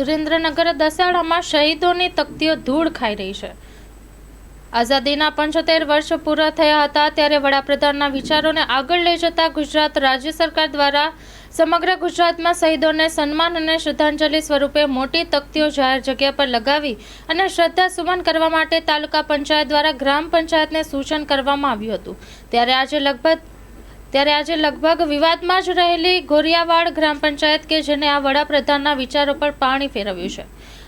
સુરેન્દ્રનગર દસાડામાં શહીદોની તકતીઓ ધૂળ ખાઈ રહી છે. આઝાદીના પંચોતેર વર્ષ પૂરા થયા હતા ત્યારે વડાપ્રધાનના વિચારોને આગળ લઈ જતા ગુજરાત રાજ્ય સરકાર દ્વારા સમગ્ર ગુજરાતમાં શહીદોને સન્માન અને શ્રદ્ધાંજલિ સ્વરૂપે મોટી તકતીઓ જાહેર જગ્યા પર લગાવી અને શ્રદ્ધા સુમન કરવા માટે તાલુકા પંચાયત દ્વારા ગ્રામ પંચાયતને સૂચન કરવામાં આવ્યું હતું. ત્યારે આજે લગભગ ત્યારે આજે લગભગ વિવાદમાં જ રહેલી ગોરિયાવાડ ગ્રામ પંચાયત કે જેને આ વડાપ્રધાનના વિચારો પર પાણી ફેરવ્યું છે.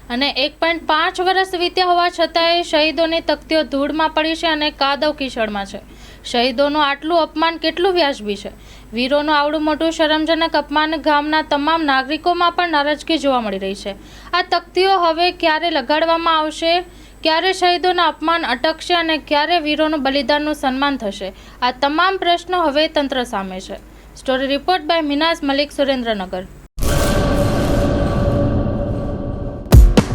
અને એક પોઈન્ટ પાંચ વર્ષ વીત્યા હોવા છતાંય શહીદોની તકતીઓ ધૂળમાં પડી છે અને કાદવ કિશળમાં છે. શહીદોનું આટલું અપમાન કેટલું વ્યાજબી છે? વીરોનું આવડું મોટું શરમજનક અપમાન ગામના તમામ નાગરિકોમાં પણ નારાજગી જોવા મળી રહી છે. આ તકતીઓ હવે ક્યારે લગાડવામાં આવશે? ક્યારે શહીદોના અપમાન અટકશે અને ક્યારે વીરોનું બલિદાનનું સન્માન થશે? આ તમામ પ્રશ્નો હવે તંત્ર સામે છે. Story report by Minaz Malik Surendranagar.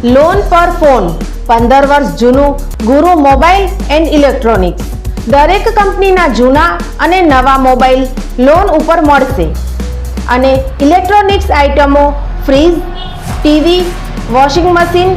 Loan પર ફોન. પંદર વર્ષ જૂનું, ગુરુ મોબાઈલ એન્ડ ઇલેક્ટ્રોનિક્સ. દરેક કંપનીના જૂના અને નવા મોબાઈલ લોન ઉપર મળશે. અને ઇલેક્ટ્રોનિક્સ આઇટમો fridge, TV, washing machine